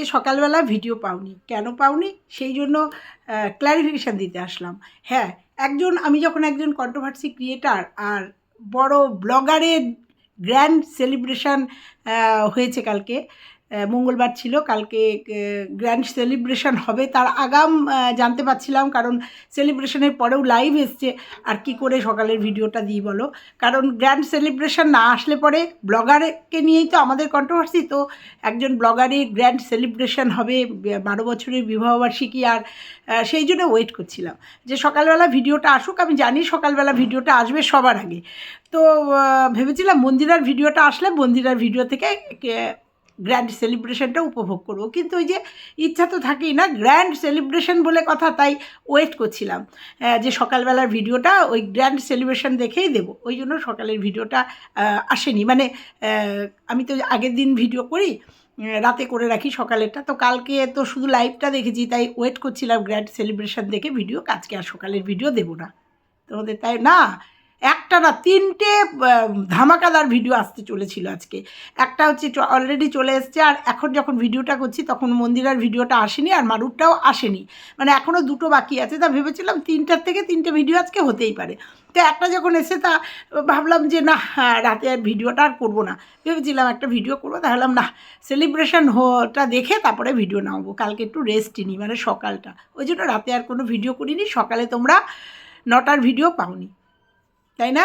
আজকে সকালবেলা ভিডিও পাওনি। কেন পাওনি? সেই জন্য ক্ল্যারিফিকেশান দিতে আসলাম। হ্যাঁ একজন, আমি যখন একজন কন্ট্রোভার্সি ক্রিয়েটার আর বড় ব্লগারের গ্র্যান্ড সেলিব্রেশন হয়েছে কালকে মঙ্গলবার ছিল, কালকে গ্র্যান্ড সেলিব্রেশন হবে। তার আগাম জানতে পারছিলাম, কারণ সেলিব্রেশনের পরেও লাইভ এসছে। আর কি করে সকালের ভিডিওটা দিই বলো? কারণ গ্র্যান্ড সেলিব্রেশন না আসলে পরে ব্লগারকে নিয়েই তো আমাদের কন্ট্রোভার্সি তো একজন ব্লগারের গ্র্যান্ড সেলিব্রেশন হবে বারো বছরের বিবাহবার্ষিকী আর সেই জন্য ওয়েট করছিলাম। যে সকালবেলা ভিডিওটা আসুক, আমি জানি সকালবেলা ভিডিওটা আসবে সবার আগে। তো ভেবেছিলাম মন্দিরার ভিডিওটা আসলে মন্দিরার ভিডিও থেকে গ্র্যান্ড সেলিব্রেশনটা উপভোগ করব। কিন্তু ওই যে ইচ্ছা তো থাকেই না গ্র্যান্ড সেলিব্রেশন বলে কথা, তাই ওয়েট করছিলাম। যে সকালবেলার ভিডিওটা ওই গ্র্যান্ড সেলিব্রেশন দেখেই দেবো। ওই জন্য সকালের ভিডিওটা আসেনি। মানে আমি তো আগের দিন ভিডিও করি রাতে করে রাখি সকালেরটা। তো কালকে তো শুধু লাইভটা দেখেছি, তাই ওয়েট করছিলাম গ্র্যান্ড সেলিব্রেশন দেখে ভিডিও আজকে আর সকালের ভিডিও দেবো না। তোমাদের তাই না? একটা না তিনটে ধামাকাদার ভিডিও আসতে চলেছিল আজকে। একটা হচ্ছে অলরেডি চলে এসছে আর এখন যখন ভিডিওটা করছি তখন মন্দিরার ভিডিওটা আসেনি আর মারুরটাও আসেনি। মানে এখনও দুটো বাকি আছে তা ভেবেছিলাম তিনটার থেকে তিনটে ভিডিও আজকে হতেই পারে। তো একটা যখন এসে তা ভাবলাম যে না হ্যাঁ, রাতে আর ভিডিওটা আর করব না। ভেবেছিলাম একটা ভিডিও করব তাহলাম না সেলিব্রেশন হোটা দেখে তারপরে ভিডিও নামবো। কালকে একটু রেস্টই নিই মানে সকালটা। ওই জন্য রাতে আর কোনো ভিডিও করিনি সকালে তোমরা নটার ভিডিও পাওনি। তাই না?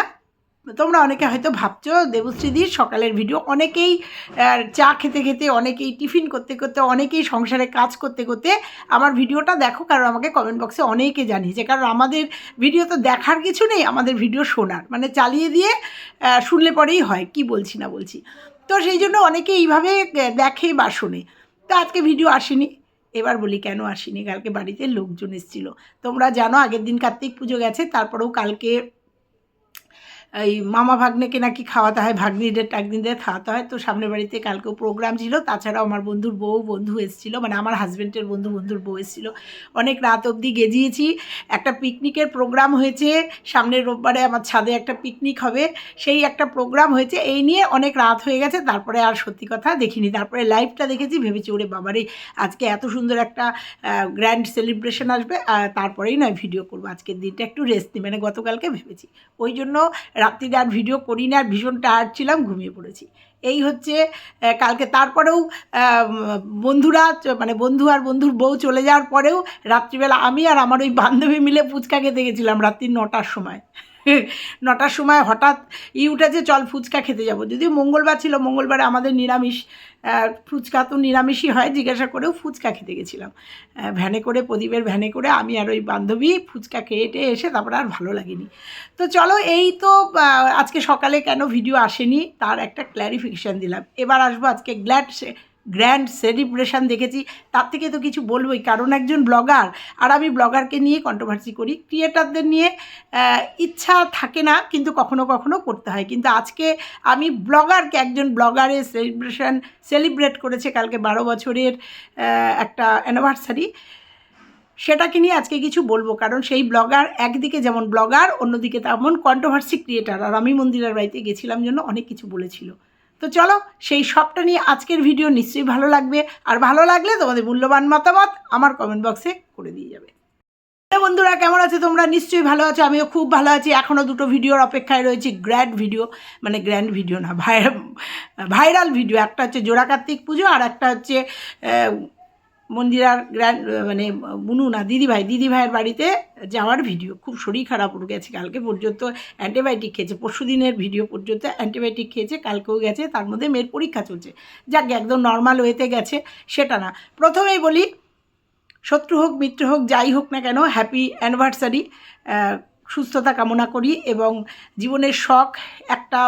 তোমরা অনেকে হয়তো ভাবছ দেবশ্রীদির সকালের ভিডিও অনেকেই চা খেতে খেতে, অনেকেই টিফিন করতে করতে, অনেকেই সংসারে কাজ করতে করতে আমার ভিডিওটা দেখো, কারণ আমাকে কমেন্ট বক্সে অনেকে জানিয়েছে। কারণ আমাদের ভিডিও তো দেখার কিছু নেই, আমাদের ভিডিও শোনার। মানে চালিয়ে দিয়ে শুনলে পরেই হয়, কি বলছি না বলছি। তো সেই জন্য অনেকে এইভাবে দেখে বা শোনে। তো আজকে ভিডিও আসেনি, এবার বলি কেন আসেনি? কালকে বাড়িতে লোকজন এসেছিল। তোমরা জানো, আগের দিন কার্তিক পুজো গেছে, তারপরেও কালকে এই মামা ভাগ্নেকে নাকি খাওয়াতে হয়, ভাগ্নিদের টাগ্নিদের খাওয়াতে হয়। তো সামনের বাড়িতে কালকেও প্রোগ্রাম ছিল, তাছাড়াও আমার বন্ধুর বউ, বন্ধু এসেছিল মানে আমার হাজব্যান্ডের বন্ধু, বন্ধুর বউ এসেছিল। অনেক রাত অবধি গেজিয়েছি। একটা পিকনিকের প্রোগ্রাম হয়েছে, সামনের রোববারে আমার ছাদে একটা পিকনিক হবে। সেই একটা প্রোগ্রাম হয়েছে, এই নিয়ে অনেক রাত হয়ে গেছে, তারপরে আর সত্যি কথা দেখিনি। তারপরে লাইভটা দেখেছি, ভেবেছি ওরে বাবারে, আজকে এত সুন্দর একটা গ্র্যান্ড সেলিব্রেশন আসবে, আর তারপরেই নয় ভিডিও করব। আজকের দিনটা একটু রেস্ট নিই মানে গতকালকে ভেবেছি। ওই জন্য রাত্রিরে আর ভিডিও করি না আর ভীষণ টায়ার্ড ছিলাম, ঘুমিয়ে পড়েছি। এই হচ্ছে কালকে তারপরেও বন্ধুরা মানে বন্ধু আর বন্ধুর বউ চলে যাওয়ার পরেও রাত্রিবেলা আমি আর আমার ওই বান্ধবী মিলে ফুচকা খেতে গেছিলাম রাত্রি নটার সময়। নটার সময় হঠাৎ ই উঠেছে, চল ফুচকা খেতে যাব। যদিও মঙ্গলবার ছিল, মঙ্গলবারে আমাদের নিরামিষ ফুচকা তো নিরামিষই হয়, জিজ্ঞাসা করেও ফুচকা খেতে গেছিলাম। ভ্যানে করে, প্রদীপের ভ্যানে করে আমি আর ওই বান্ধবী ফুচকা খেয়ে এসে তারপরে আর ভালো লাগেনি। তো চলো এই তো আজকে সকালে কেন ভিডিও আসেনি, তার একটা ক্ল্যারিফিকেশান দিলাম। এবার আসব আজকে গ্ল্যাড গ্র্যান্ড সেলিব্রেশন দেখেছি। তার থেকে তো কিছু বলবোই। কারণ একজন ব্লগার আর আমি ব্লগারকে নিয়ে কন্ট্রোভার্সি করি। ক্রিয়েটারদের নিয়ে ইচ্ছা থাকে না, কিন্তু কখনো কখনো করতে হয়। কিন্তু আজকে আমি ব্লগারকে একজন ব্লগারের সেলিব্রেশন সেলিব্রেট করেছে কালকে বারো বছরের একটা অ্যানিভার্সারি সেটাকে নিয়ে আজকে কিছু বলব। কারণ সেই ব্লগার একদিকে যেমন ব্লগার অন্যদিকে তেমন কন্ট্রোভার্সি ক্রিয়েটার আর আমি মন্দিরের বাড়িতে গেছিলাম জন্য অনেক কিছু বলেছিল। তো চলো, সেই সবটা নিয়ে আজকের ভিডিও নিশ্চয়ই ভালো লাগবে। আর ভালো লাগলে তোমাদের মূল্যবান মতামত আমার কমেন্ট বক্সে করে দিয়ে যাবে। বন্ধুরা, কেমন আছে তোমরা? নিশ্চয়ই ভালো আছো, আমিও খুব ভালো আছি। এখনও দুটো ভিডিওর অপেক্ষায় রয়েছি গ্র্যান্ড ভিডিও মানে গ্র্যান্ড ভিডিও না, ভাই, ভাইরাল ভিডিও একটা হচ্ছে জোড়া কার্তিক পুজো আর একটা হচ্ছে মন্দিরার গ্র্যান্ড মানে বুনু না, দিদিভাই, দিদিভাইয়ের বাড়িতে যাওয়ার ভিডিও। খুব শরীর খারাপ উঠে গেছে কালকে পর্যন্ত। অ্যান্টিবায়োটিক খেয়েছে। পরশু দিনের ভিডিও পর্যন্ত অ্যান্টিবায়োটিক খেয়েছে, কালকেও গেছে। তার মধ্যে মেয়ের পরীক্ষা চলছে। যাক, একদম নর্মাল ওয়েতে গেছে। সেটা না। প্রথমেই বলি, শত্রু হোক, মিত্র হোক, যাই হোক না কেন হ্যাপি অ্যানিভার্সারি সুস্থতা কামনা করি এবং জীবনের শখ, একটা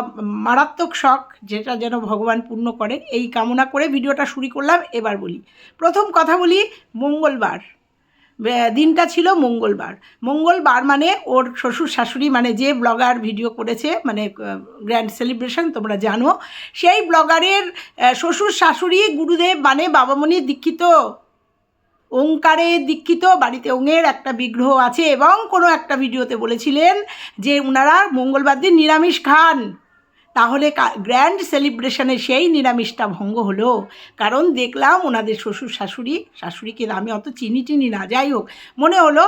মারাত্মক শখ যেটা যেন ভগবান পূর্ণ করে, এই কামনা করে ভিডিওটা শুরু করলাম, এবার বলি। প্রথম কথা বলি, মঙ্গলবার। দিনটা ছিল মঙ্গলবার। মঙ্গলবার মানে ওর শ্বশুর শাশুড়ি মানে যে ব্লগার ভিডিও করেছে মানে গ্র্যান্ড সেলিব্রেশন তোমরা জানো, সেই ব্লগারের শ্বশুর শাশুড়ি গুরুদেব মানে বাবামণি দীক্ষিত ওঙ্কারে দীক্ষিত, বাড়িতে ওঙের একটা বিগ্রহ আছে এবং কোনো একটা ভিডিওতে বলেছিলেন যে ওনারা মঙ্গলবার দিন নিরামিষ খান। তাহলে গ্র্যান্ড সেলিব্রেশনে সেই নিরামিষটা ভঙ্গ হলো। কারণ দেখলাম ওনাদের শ্বশুর শাশুড়ি, শাশুড়িকে আমি অত চিনি টিনি না, যাই হোক, মনে হলো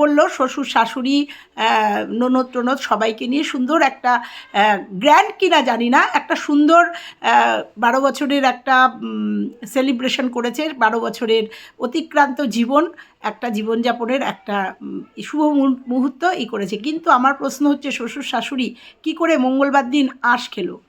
বলল শ্বশুর শাশুড়ি ননদ টনদ সবাইকে নিয়ে সুন্দর একটা গ্র্যান্ড কিনা জানি না, একটা সুন্দর বারো বছরের একটা সেলিব্রেশন করেছে, বারো বছরের অতিক্রান্ত জীবন একটা জীবনযাপনের একটা শুভ মুহূর- মুহূর্ত ই করেছে। কিন্তু আমার প্রশ্ন হচ্ছে, শ্বশুর শাশুড়ি কি করে মঙ্গলবার দিন আঁশ খেলো?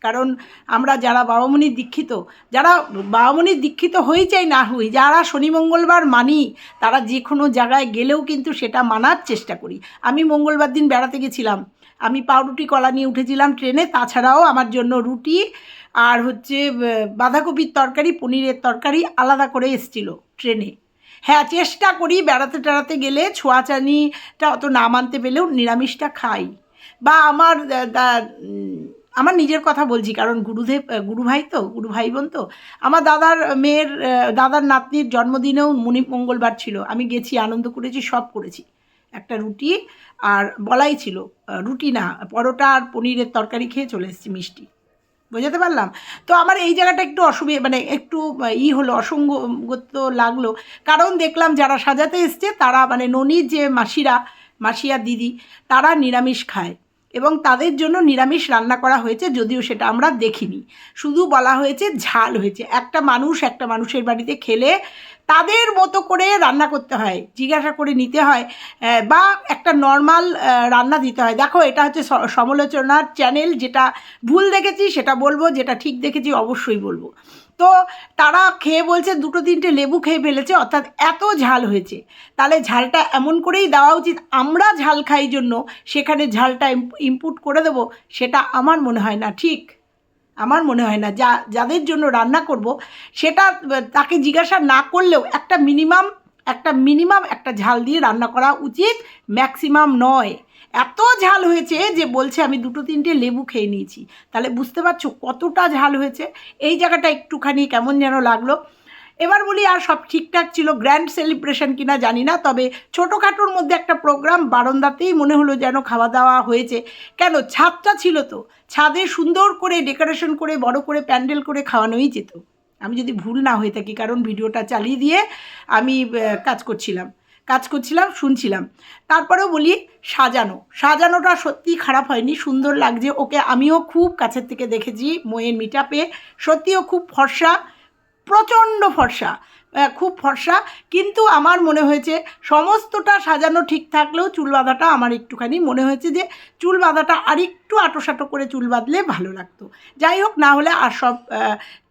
কারণ আমরা যারা বাবামণির দীক্ষিত, যারা বাবামণির দীক্ষিত হই চাই না হই, যারা শনি মঙ্গলবার মানি, তারা যে কোনো জায়গায় গেলেও কিন্তু সেটা মানার চেষ্টা করি। আমি মঙ্গলবার দিন বেড়াতে গেছিলাম। আমি পাউরুটি কলা নিয়ে উঠেছিলাম ট্রেনে, তাছাড়াও আমার জন্য রুটি আর হচ্ছে বাঁধাকপির তরকারি, পনিরের তরকারি আলাদা করে এসছিল ট্রেনে। হ্যাঁ চেষ্টা করি বেড়াতে টেড়াতে গেলে ছোঁয়াচানিটা অত না মানতে পেলেও নিরামিষটা খাই। বা আমার আমার নিজের কথা বলছি, কারণ গুরুদেব গুরুভাই তো, গুরু ভাই বোন তো, আমার দাদার মেয়ের দাদার নাতনির জন্মদিনেও মণি মঙ্গলবার ছিল। আমি গেছি, আনন্দ করেছি, সব করেছি। একটা রুটি আর বলাই ছিল। রুটি না, পরোটা আর পনিরের তরকারি খেয়ে চলে এসেছি মিষ্টি। বোঝাতে পারলাম? তো আমার এই জায়গাটা একটু অসুবিধা মানে একটু, ই হলো, অসঙ্গত লাগল। কারণ দেখলাম যারা সাজাতে এসছে, তারা মানে ননির যে মাসিরা, মাসিয়া দিদি, তারা নিরামিষ খায়। এবং তাদের জন্য নিরামিষ রান্না করা হয়েছে, যদিও সেটা আমরা দেখিনি। শুধু বলা হয়েছে ঝাল হয়েছে। একটা মানুষ একটা মানুষের বাড়িতে খেলে তাদের মতো করে রান্না করতে হয়, জিজ্ঞাসা করে নিতে হয় বা একটা নর্মাল রান্না দিতে হয়। দেখো, এটা হচ্ছে সমালোচনার চ্যানেল যেটা ভুল দেখেছি, সেটা বলব, যেটা ঠিক দেখেছি, অবশ্যই বলব। তো তারা খেয়ে বলছে, দুটো তিনটে লেবু খেয়ে ফেলেছে, অর্থাৎ এত ঝাল হয়েছে। তাহলে ঝালটা এমন করেই দেওয়া উচিত, আমরা ঝাল খাই জন্য, সেখানে ঝালটা ইনপুট করে দেবো, সেটা আমার মনে হয় না, ঠিক? আমার মনে হয় না, যা, যাদের জন্য রান্না করব, সেটা, তাকে জিজ্ঞাসা না করলেও একটা মিনিমাম একটা মিনিমাম একটা ঝাল দিয়ে রান্না করা উচিত ম্যাক্সিমাম নয়। এত ঝাল হয়েছে যে বলছে আমি দুটো তিনটে লেবু খেয়ে নিয়েছি। তাহলে বুঝতে পারছ কতটা ঝাল হয়েছে? এই জায়গাটা একটুখানি কেমন যেন লাগল। এবার বলি আর সব ঠিকঠাক ছিল গ্র্যান্ড সেলিব্রেশন কিনা জানি না, তবে ছোটোখাটোর মধ্যে একটা প্রোগ্রাম বারান্দাতেই মনে হলো যেন খাওয়া দাওয়া হয়েছে। কেন? ছাদটা ছিল তো। ছাদে সুন্দর করে ডেকোরেশন করে, বড় করে প্যান্ডেল করে খাওয়ানোই যেত। আমি যদি ভুল না হয়ে থাকি, কারণ ভিডিওটা চালিয়ে দিয়ে আমি কাজ করছিলাম। কাজ করছিলাম, শুনছিলাম। তারপরেও বলি সাজানো। সাজানোটা সত্যি খারাপ হয়নি, সুন্দর লাগছে। ওকে আমিও খুব কাছের থেকে দেখেছি মোয়ের মিটাপে সত্যিও খুব ফর্সা প্রচণ্ড ফর্সা খুব ফর্সা। কিন্তু আমার মনে হয়েছে সমস্তটা সাজানো ঠিক থাকলেও চুল বাঁধাটা আমার একটুখানি মনে হয়েছে যে চুল বাঁধাটা আর একটু আটোসাটো করে চুল বাঁধলে ভালো লাগতো। যাই হোক, না হলে আর সব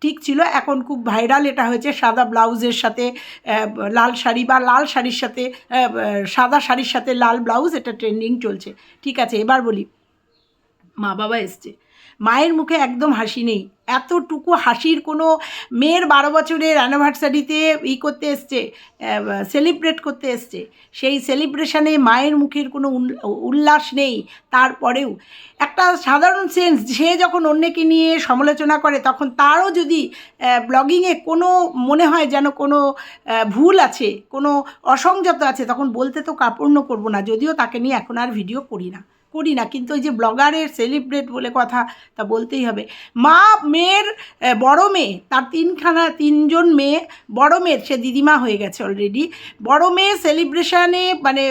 ঠিক ছিল। এখন খুব ভাইরাল এটা হয়েছে সাদা ব্লাউজের সাথে লাল শাড়ি বা লাল শাড়ির সাথে সাদা শাড়ির সাথে লাল ব্লাউজ এটা ট্রেন্ডিং চলছে। ঠিক আছে, এবার বলি। মা বাবা এসছে। মায়ের মুখে একদম হাসি নেই। এতটুকু হাসির কোনো মেয়ের বারো বছরের অ্যানিভার্সারিতে ই করতে এসছে সেলিব্রেট করতে এসছে, সেই সেলিব্রেশনে মায়ের মুখের কোনো উল- উল্লাস নেই। তারপরেও একটা সাধারণ সেন্স সে যখন অন্যকে নিয়ে সমালোচনা করে, তখন তারও যদি ব্লগিংয়ে কোনো মনে হয় যেন কোনো ভুল আছে, কোনো অসংযত আছে, তখন বলতে তো কাপড় করব না, যদিও তাকে নিয়ে এখন আর ভিডিও করি না। করি না, কিন্তু ওই যে ব্লগারের সেলিব্রেট বলে কথা, তা বলতেই হবে। মা, মেয়ের বড় মেয়ে, তার তিনখানা, তিনজন মেয়ে, বড় মেয়ের, সে দিদিমা হয়ে গেছে অলরেডি বড় মেয়ে সেলিব্রেশনে মানে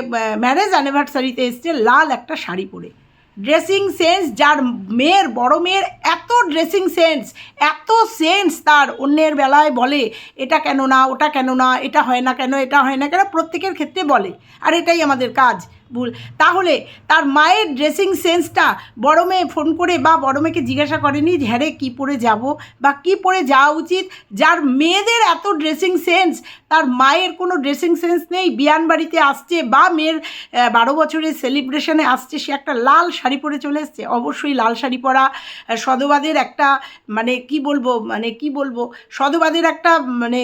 ম্যারেজ অ্যানিভার্সারিতে এসছে, লাল একটা শাড়ি পরে। ড্রেসিং সেন্স যার মেয়ের, বড় মেয়ের এত ড্রেসিং সেন্স এত সেন্স তার, অন্যের বেলায় বলে, এটা কেন না, ওটা কেন না, এটা হয় না কেন, এটা হয় না কেন? প্রত্যেকের ক্ষেত্রে বলে, আর এটাই আমাদের কাজ। ভুল। তাহলে তার মায়ের ড্রেসিং সেন্সটা বড় মেয়ে ফোন করে বা বড় মেয়েকে জিজ্ঞাসা করেনি হ্যাঁ কী পরে যাব বা কী পরে যাওয়া উচিত? যার মেয়েদের এত ড্রেসিং সেন্স তার মায়ের কোনো ড্রেসিং সেন্স নেই। বিয়ান বাড়িতে আসছে বা মেয়ের বারো বছরের সেলিব্রেশনে আসছে, সে একটা লাল শাড়ি পরে চলে এসছে। অবশ্যই লাল শাড়ি পরা সদবাদের একটা মানে কি বলব মানে কি বলব, সদবাদের একটা মানে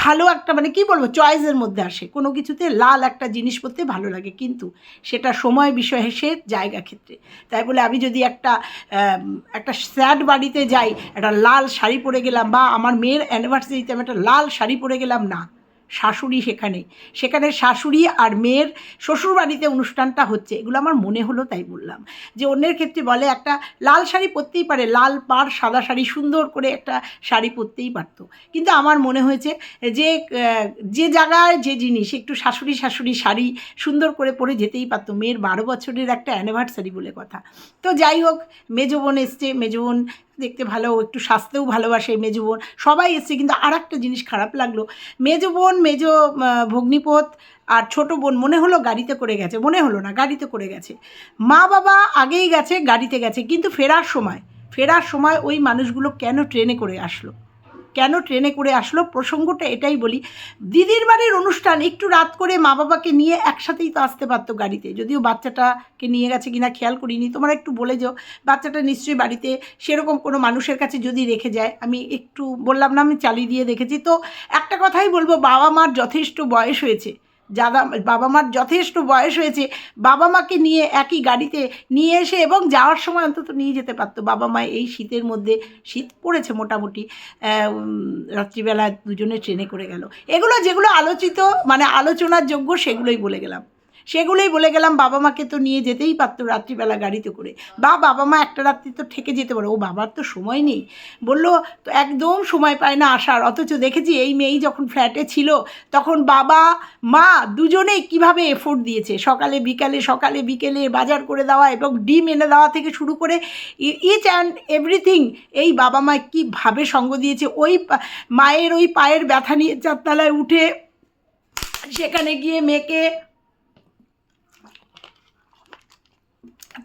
ভালো একটা মানে কি বলব চয়েসের মধ্যে আসে। কোনো কিছুতে লাল একটা জিনিস পরতে ভালো লাগে। কিন্তু সেটা সময় বিষয় সে জায়গা ক্ষেত্রে। তাই বলে আমি যদি একটা একটা স্যাড বাড়িতে যাই, একটা লাল শাড়ি পরে গেলাম বা আমার মেয়ের অ্যানিভার্সারিতে আমি একটা লাল শাড়ি পরে গেলাম, না। শাশুড়ি সেখানে। সেখানে শাশুড়ি আর মেয়ের শ্বশুরবাড়িতে অনুষ্ঠানটা হচ্ছে। এগুলো আমার মনে হলো তাই বললাম। যে অন্যের ক্ষেত্রে বলে একটা লাল শাড়ি পরতেই পারে, লাল পাড় সাদা শাড়ি, সুন্দর করে একটা শাড়ি পরতেই পারতো। কিন্তু আমার মনে হয়েছে যে যে জায়গায় যে জিনিস, একটু শাশুড়ি শাশুড়ি শাড়ি সুন্দর করে পরে যেতেই পারতো। মেয়ের বারো বছরের একটা অ্যানিভার্সারি বলে কথা। তো যাই হোক, মেজো বোন এসছে, মেজো বোন দেখতে ভালো, একটু স্বাস্থ্যেও ভালোবাসে মেজো বোন। সবাই এসছে, কিন্তু আর একটা জিনিস খারাপ লাগল। মেজো বোন, মেজো ভগ্নিপথ আর ছোট বোন মনে হলো গাড়িতে করে গেছে, মনে হলো না, গাড়িতে করে গেছে। মা বাবা আগেই গেছে, গাড়িতে গেছে, কিন্তু ফেরার সময় ফেরার সময় ওই মানুষগুলো কেন ট্রেনে করে আসলো? কেন ট্রেনে করে আসলো? প্রসঙ্গটা এটাই বলি, দিদির বাড়ির অনুষ্ঠান, একটু রাত করে মা বাবাকে নিয়ে একসাথেই তো আসতে পারতো গাড়িতে। যদিও বাচ্চাটাকে নিয়ে গেছে কিনা খেয়াল করিনি, তোমরা একটু বলে যাও। বাচ্চাটা নিশ্চয়ই বাড়িতে সেরকম কোনো মানুষের কাছে যদি রেখে যায়, আমি একটু বললাম না, আমি চালিয়ে দিয়ে দেখেছি। তো একটা কথাই বলব বাবা মার যথেষ্ট বয়স হয়েছে। যারা বাবা মার যথেষ্ট বয়স হয়েছে বাবা মাকে নিয়ে একই গাড়িতে নিয়ে এসে এবং যাওয়ার সময় অন্তত নিয়ে যেতে পারতো। বাবা মা এই শীতের মধ্যে, শীত পড়েছে মোটামুটি রাত্রিবেলা দুজনে ট্রেনে করে গেল। এগুলো যেগুলো আলোচিত মানে আলোচনার যোগ্য সেগুলোই বলে গেলাম। সেগুলোই বলে গেলাম, বাবা মাকে তো নিয়ে যেতেই পারতো রাত্রিবেলা গাড়িতে করে। বা বাবা মা একটা রাত্রি তো ঠেকে যেতে পারে। ও বাবার তো সময় নেই। বলল, তো একদম সময় পায় না আসার। অথচ দেখেছি এই মেয়েই যখন ফ্ল্যাটে ছিল, তখন বাবা, মা দুজনে কীভাবে এফোর্ট দিয়েছে? সকালে, বিকালে, সকালে, বিকেলে বাজার করে দেওয়া এবং ডিম এনে দেওয়া থেকে শুরু করে ইচ অ্যান্ড এভরিথিং এই বাবা মা কীভাবে সঙ্গ দিয়েছে? ওই মায়ের ওই পায়ের ব্যথা নিয়ে চারতলায় উঠে সেখানে গিয়ে মেয়েকে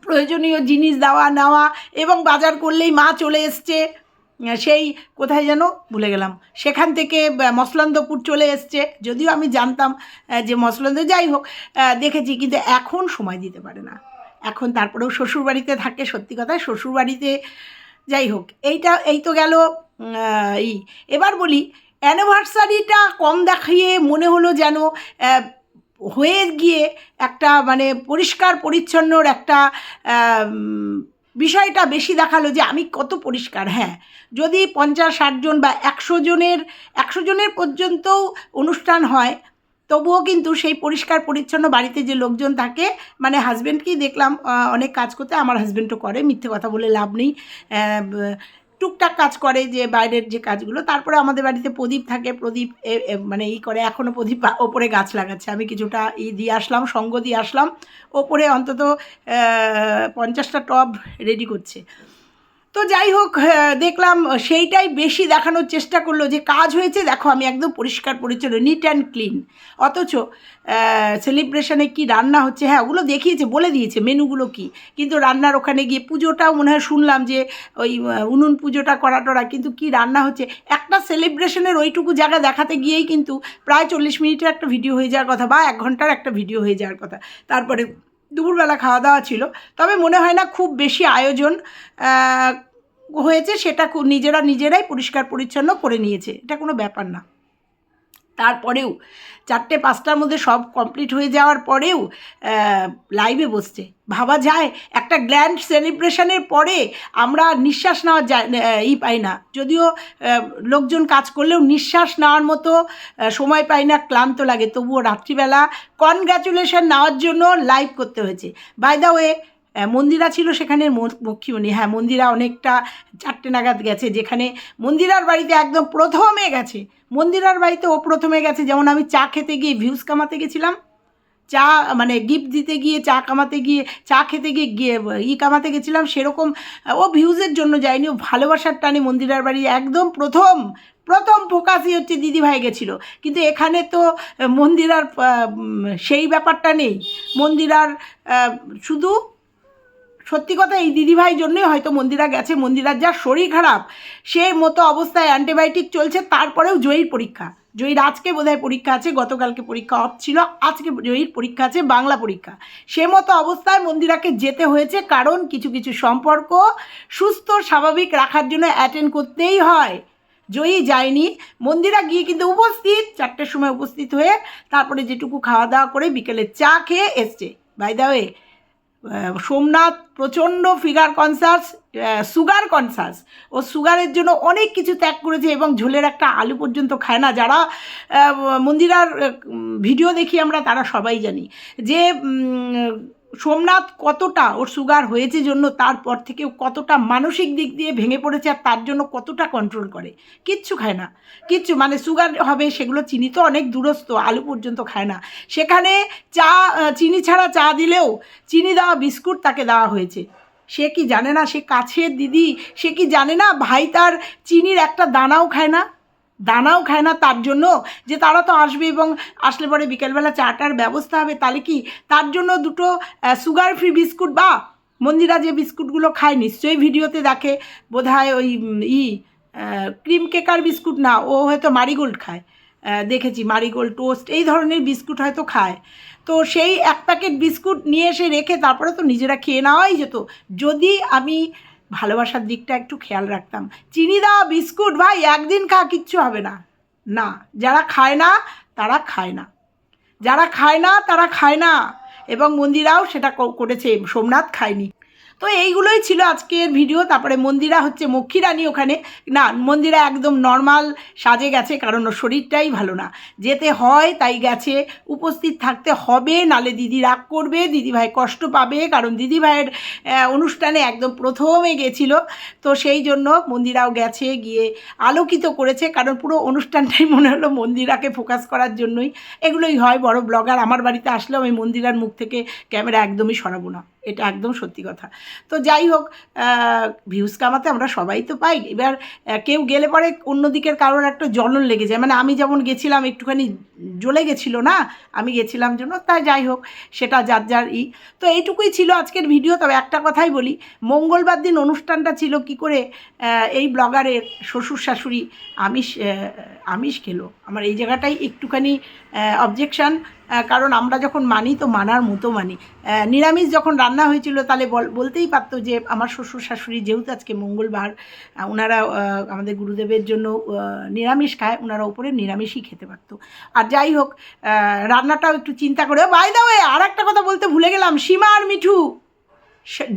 প্রয়োজনীয় জিনিস দেওয়া, নেওয়া এবং বাজার করলেই মা চলে এসছে। সেই কোথায় যেন ভুলে গেলাম। সেখান থেকে মসলন্দপুর চলে এসছে। যদিও আমি জানতাম যে মসলন্দ যাই হোক দেখেছি, কিন্তু এখন সময় দিতে পারে না। এখন তারপরেও শ্বশুরবাড়িতে থাকে, সত্যি কথা শ্বশুরবাড়িতে যাই হোক, এইটা, এই তো গেল এই এবার বলি অ্যানিভার্সারিটা কম দেখিয়ে মনে হলো যেন হয়ে গিয়ে একটা মানে পরিষ্কার পরিচ্ছন্নর একটা বিষয়টা বেশি দেখাল যে আমি কত পরিষ্কার হ্যাঁ। যদি পঞ্চাশ, ষাট জন বা একশো জনের একশো জনের পর্যন্তও অনুষ্ঠান হয়, তবুও কিন্তু সেই পরিষ্কার পরিচ্ছন্ন বাড়িতে যে লোকজন থাকে মানে হাজব্যান্ডকেই দেখলাম অনেক কাজ করতে, আমার হাজব্যান্ডও করে, মিথ্যে কথা বলে লাভ নেই টুকটাক কাজ করে যে বাইরের যে কাজগুলো, তারপরে আমাদের বাড়িতে প্রদীপ থাকে, প্রদীপ মানে ই করে এখনও প্রদীপ ওপরে গাছ লাগাচ্ছে। আমি কিছুটা ই দিয়ে আসলাম, সঙ্গ দিয়ে আসলাম, ওপরে অন্তত পঞ্চাশটা টব রেডি করছে। তো যাই হোক আহ, দেখলাম সেইটাই বেশি দেখানোর চেষ্টা করল যে কাজ হয়েছে দেখো আমি একদম পরিষ্কার পরিচ্ছন্ন নিট অ্যান্ড ক্লিন অথচ সেলিব্রেশনে কি রান্না হচ্ছে? হ্যাঁ ওগুলো দেখিয়েছে বলে দিয়েছে মেনুগুলো কি। কিন্তু রান্নার ওখানে গিয়ে পুজোটাও মনে হয় শুনলাম যে ওই উনুন পুজোটা করা টরা কিন্তু কি রান্না হচ্ছে। একটা সেলিব্রেশনের ওইটুকু জায়গা দেখাতে গিয়েই কিন্তু প্রায় চল্লিশ মিনিটের একটা ভিডিও হয়ে যাওয়ার কথা বা এক ঘণ্টার একটা ভিডিও হয়ে যাওয়ার কথা। তারপরে দুপুরবেলা খাওয়া দাওয়া ছিল। তবে মনে হয় না খুব বেশি আয়োজন হয়েছে, সেটা নিজেরা নিজেরাই পরিষ্কার পরিচ্ছন্ন করে নিয়েছে। এটা কোনো ব্যাপার না। তারপরেও চারটে পাঁচটার মধ্যে সব কমপ্লিট হয়ে যাওয়ার পরেও লাইভে বসছে। ভাবা যায়, একটা গ্র্যান্ড সেলিব্রেশনের পরে আমরা নিঃশ্বাস নেওয়ার ই পাই না। যদিও লোকজন কাজ করলেও নিঃশ্বাস নেওয়ার মতো সময় পাই না, ক্লান্ত লাগে। তবুও রাত্রিবেলা কনগ্র্যাচুলেশন নেওয়ার জন্য লাইভ করতে হয়েছে। বাই দ্য ওয়ে মন্দিরা ছিল সেখানে মক্ষীমণি হ্যাঁ মন্দিরা অনেকটা চারটে নাগাদ গেছে, যেখানে মন্দিরার বাড়িতে একদম প্রথমে গেছে। মন্দিরার বাড়িতে ও প্রথমে গেছে, যেমন আমি চা খেতে গিয়ে ভিউজ কামাতে গেছিলাম। চা মানে গিফট দিতে গিয়ে, চা কামাতে গিয়ে, চা খেতে গিয়ে গিয়ে, ই কামাতে গেছিলাম, সেরকম ও ভিউজের জন্য যায়নি, ও ভালোবাসার টানে মন্দিরার বাড়ি একদম প্রথম প্রথম ফোকাসই হচ্ছে দিদিভাই গেছিল। কিন্তু এখানে তো মন্দিরার সেই ব্যাপারটা নেই। মন্দিরার শুধু সত্যি কথা, এই দিদিভাই জন্যই হয়তো মন্দিরা গেছে। মন্দিরার যা শরীর খারাপ সে মতো অবস্থায় অ্যান্টিবায়োটিক চলছে, তারপরেও জয়ীর পরীক্ষা। জয়ীর আজকে বোধহয় পরীক্ষা আছে, গতকালকে পরীক্ষা অফ ছিল, আজকে জয়ীর পরীক্ষা আছে, বাংলা পরীক্ষা। সে মতো অবস্থায় মন্দিরাকে যেতে হয়েছে, কারণ কিছু কিছু সম্পর্ক সুস্থ, স্বাভাবিক রাখার জন্য অ্যাটেন্ড করতেই হয়। জয়ী যায়নি। মন্দিরা গিয়ে কিন্তু উপস্থিত, চারটের সময় উপস্থিত হয়ে তারপরে যেটুকু খাওয়া দাওয়া করে বিকেলে চা খেয়ে এসছে। বাই দা ওয়ে সোমনাথ প্রচণ্ড ফিগার কনসাস সুগার কনসাস ও সুগারের জন্য অনেক কিছু ত্যাগ করেছে এবং ঝোলের একটা আলু পর্যন্ত খায় না। যারা মন্দিরার ভিডিও দেখি আমরা, তারা সবাই জানি যে সোমনাথ কতটা ওর সুগার হয়েছে জন্য, তারপর থেকেও কতটা মানসিক দিক দিয়ে ভেঙে পড়েছে আর তার জন্য কতটা কন্ট্রোল করে? কিচ্ছু খায় না। কিচ্ছু মানে সুগার হবে সেগুলো চিনি তো অনেক দূরস্থ, আলু পর্যন্ত খায় না। সেখানে চা চিনি ছাড়া চা দিলেও চিনি দেওয়া বিস্কুট তাকে দেওয়া হয়েছে। সে কি জানে না, সে কাছের দিদি, সে কি জানে না ভাই তার চিনির একটা দানাও খায় না? দানাও খায় না, তার জন্য যে তারা তো আসবে এবং আসলে পরে বিকেলবেলা চাটার ব্যবস্থা হবে, তাহলে কি? তার জন্য দুটো সুগার ফ্রি বিস্কুট বা মন্দিরা যে বিস্কুটগুলো খায় নিশ্চয়ই ভিডিওতে দেখে বোধ ওই ই ক্রিম কেকার বিস্কুট না, ও হয়তো মারিগোল্ড খায়। দেখেছি, মারিগোল্ড টোস্ট এই ধরনের বিস্কুট হয়তো খায়। তো সেই এক প্যাকেট বিস্কুট নিয়ে এসে রেখে তারপরে তো নিজেরা খেয়ে নেওয়াই যেত। যদি আমি ভালোবাসার দিকটা একটু খেয়াল রাখতাম। চিনি দেওয়া বিস্কুট ভাই, একদিন খা, কিচ্ছু হবে না। না, যারা খায় না, তারা খায় না। যারা খায় না, তারা খায় না। এবং মন্দিরাও সেটা করেছে, সোমনাথ খায়নি। তো এইগুলোই ছিল আজকের ভিডিও তারপরে মন্দিরা হচ্ছে মক্ষী রানী ওখানে। না, মন্দিরা একদম নর্মাল সাজে গেছে, কারণ ওর শরীরটাই ভালো না। যেতে হয়, তাই গেছে। উপস্থিত থাকতে হবে, নালে দিদি রাগ করবে দিদিভাই কষ্ট পাবে, কারণ দিদিভাইয়ের অনুষ্ঠানে একদম প্রথমে গেছিল। তো সেই জন্য মন্দিরাও গেছে, গিয়ে আলোকিত করেছে, কারণ পুরো অনুষ্ঠানটাই মনে হলো মন্দিরাকে ফোকাস করার জন্যই। এগুলোই হয়, বড় ব্লগার আমার বাড়িতে আসলেও আমি মন্দিরার মুখ থেকে ক্যামেরা একদমই সরাবো না। এটা একদম সত্যি কথা। তো যাই হোক ভিউজ কামাতে আমরা সবাই তো পাই। এবার কেউ গেলে পরে অন্য দিকের কারোর একটা জ্বলন লেগে যায়। মানে আমি যেমন গেছিলাম, একটুখানি জ্বলে গেছিল না, আমি গেছিলাম জন্য তাই যাই হোক, সেটা যার যার ই। তো এইটুকুই ছিল আজকের ভিডিও। তবে একটা কথাই বলি, মঙ্গলবার দিন অনুষ্ঠানটা ছিল কি করে এই ব্লগারের শ্বশুর শাশুড়ি আমিষ আমিষ খেলো। আমার এই জায়গাটাই একটুখানি অবজেকশান কারণ আমরা যখন মানি তো মানার মতো মানি। নিরামিষ যখন রান্না হয়েছিল, তাহলে বল বলতেই পারতো যে আমার শ্বশুর শাশুড়ি যেহেতু আজকে মঙ্গলবার ওনারা আমাদের গুরুদেবের জন্য নিরামিষ খায়, ওনারা উপরে নিরামিষই খেতে পারতো। আর যাই হোক রান্নাটাও একটু চিন্তা করে বাই দা আর একটা কথা বলতে ভুলে গেলাম, সীমা আর মিঠু।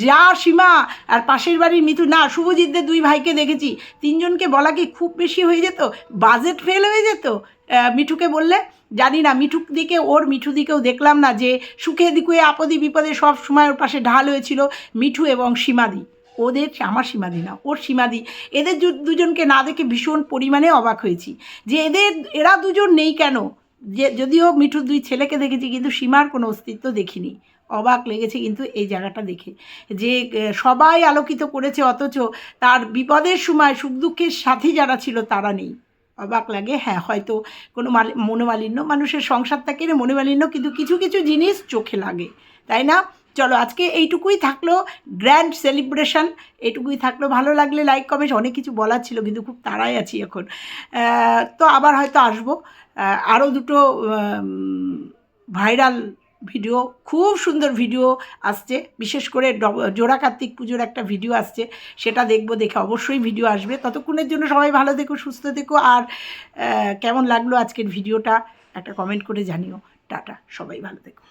যা সীমা, আর পাশের বাড়ির মিঠু, না, শুভজিৎদের দুই ভাইকে দেখেছি। তিনজনকে বলা কি খুব বেশি হয়ে যেত? বাজেট ফেল হয়ে যেত? মিঠুকে বললে জানি না, মিঠুক দিকে ওর, মিঠু দিকেও দেখলাম না যে সুখে দিকে আপদে বিপদে সব সময় ওর পাশে ঢাল হয়েছিল মিঠু এবং সীমাদি। ওদের আমার সীমাদি না, ওর সীমাদি। এদের দুজনকে না দেখে ভীষণ পরিমাণে অবাক হয়েছি। যে এদের, এরা দুজন নেই কেন? যে, যদিও মিঠুর দুই ছেলেকে দেখেছি কিন্তু সীমার কোনো অস্তিত্ব দেখিনি। অবাক লেগেছে কিন্তু এই জায়গাটা দেখে। যে সবাই আলোকিত করেছে অথচ তার বিপদের সময় সুখ দুঃখের সাথী যারা ছিল তারা নেই। অবাক লাগে। হ্যাঁ হয়তো কোনো মালি, মনোমালিন্য, মানুষের সংসার থাকে না মনোমালিন্য কিন্তু কিছু কিছু জিনিস চোখে লাগে, তাই না? চলো, আজকে এইটুকুই থাকল গ্র্যান্ড সেলিব্রেশন এইটুকুই থাকল। ভালো লাগলে লাইক কমেন্ট অনেক কিছু বলার ছিল, কিন্তু খুব তাড়াই আছি এখন। তো আবার হয়তো আসব। আরও দুটো ভাইরাল ভিডিও, খুব সুন্দর ভিডিও আসছে। বিশেষ করে জোড়া কার্তিক পুজোর একটা ভিডিও আসছে, সেটা দেখব, দেখে অবশ্যই ভিডিও আসবে। ততক্ষণের জন্য সবাই ভালো দেখো সুস্থ দেখো আর কেমন লাগল আজকের ভিডিওটা, একটা কমেন্ট করে জানিও। টাটা, সবাই ভালো দেখো